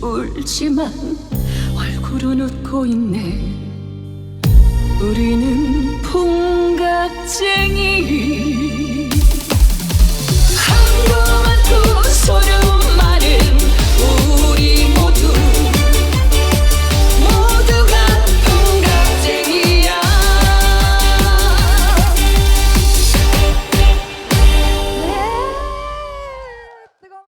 울지만 얼굴은 웃고 있네. 우리는 풍각쟁이.